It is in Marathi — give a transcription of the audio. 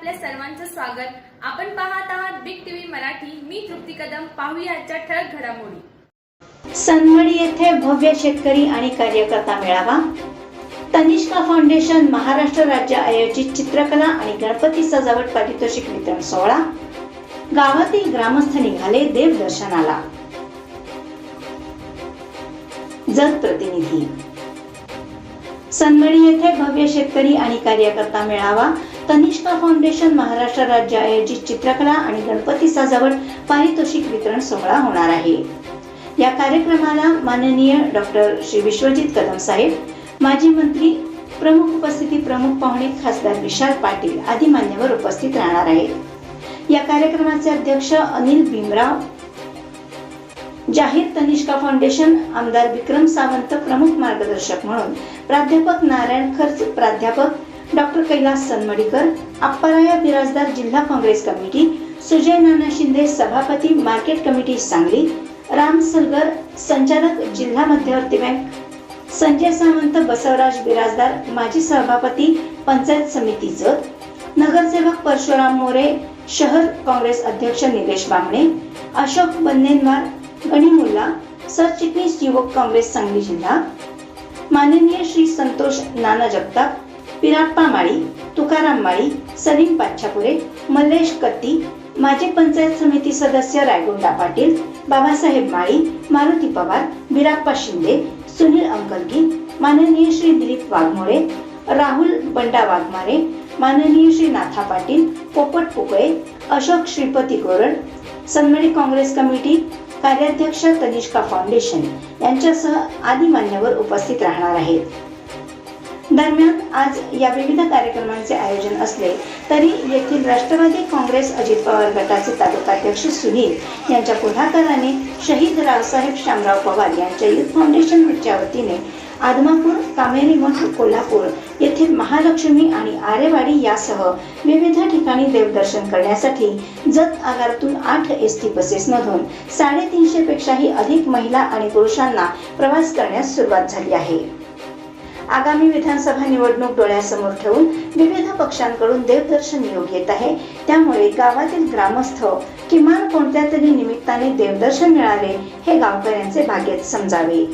आपल्या सर्वांचं स्वागत. आपण पाहत आहात बिग टीव्ही मराठी. मी तृप्ती कदम. पाहूया आजच्या ठळक घडामोडी. सनवडी येथे भव्य शेतकरी आणि कार्यकर्ता मेळावा. तनिष्का फाउंडेशन महाराष्ट्र राज्य आयोजित चित्रकला आणि गणपती सजावट पारितोषिक वितरण सोहळा. गावातील ग्रामस्थ निघाले देवदर्शनाला दर्शनाला. प्रतिनिधी. सनमणी येथे भव्य शेतकरी आणि कार्यकर्ता मेळावा. तनिष्का फाउंडेशन महाराष्ट्र राज्य आयोजित चित्रकला आणि गणपती सजावट पारितोषिक वितरण सोहळा होणार आहे. या कार्यक्रमाला माननीय डॉक्टर श्री विश्वजित कदम साहेब माजी मंत्री प्रमुख उपस्थिती प्रमुख पाहुणे खासदार विशाल पाटील आदी मान्यवर उपस्थित राहणार आहेत. या कार्यक्रमाचे अध्यक्ष अनिल भीमराव जाहीर तनिष्का फाउंडेशन आमदार विक्रम सावंत प्रमुख मार्गदर्शक म्हणून प्राध्यापक नारायण खर्च प्राध्यापक डॉक्टर कैलास सनमडीकर अप्पाराया बिराजदार जिल्हा काँग्रेस कमिटी सुजय नाना शिंदे सभापती मार्केट कमिटी सांगली राम सलगर संचालक जिल्हा मध्यवर्ती बँक संजय सावंत बसवराज बिराजदार माजी सभापती पंचायत समिती जत नगरसेवक परशुराम मोरे शहर काँग्रेस अध्यक्ष निलेश बामणे अशोक बन्नेनवार गणिमुल्ला सरचिटणीस युवक काँग्रेस सांगली जिल्हा माननीय श्री संतोष नाना जगताप पिराप्पा माळी तुकाराम माळी सलीम पाच्छापुरे मल्लेश कत्ती माजी पंचायत समिती सदस्य रायगोंडा पाटील बाबासाहेब माळी मारुती पवार बिराप्पा शिंदे सुनील अंकलगी माननीय श्री दिलीप वाघमोरे राहुल बंडा वाघमारे माननीय श्री नाथा पाटील पोपट पुकळे अशोक श्रीपती गोरड सन्मडी काँग्रेस कमिटी कार्याध्यक्ष तनिष्का फाउंडेशन यांच्यासह आदी मान्यवर उपस्थित राहणार आहेत. दरम्यान आज या विविध कार्यक्रमांचे आयोजन असले तरी येथील राष्ट्रवादी काँग्रेस अजित पवार गटाचे तालुकाध्यक्ष सुनील यांच्या पुढाकाराने शहीद रावसाहेब शामराव पवार यांच्या युथ फाउंडेशनच्या वतीने आदमापूर कामेरी मठ कोल्हापूर येथील महालक्ष्मी आणि आरेवाडी यासह विविध ठिकाणी देवदर्शन करण्यासाठी जत आगारातून आठ एस टी बसेसमधून साडेतीनशे पेक्षाही अधिक महिला आणि पुरुषांना प्रवास करण्यास सुरुवात झाली आहे. आगामी विधानसभा निवडणूक डोळ्यासमोर ठेवून विविध पक्षांकडून देवदर्शन योग येत आहे. त्यामुळे गावातील ग्रामस्थ किमान कोणत्या तरी निमित्ताने देवदर्शन मिळाले हे गावकऱ्यांचे भाग्यच समजावे.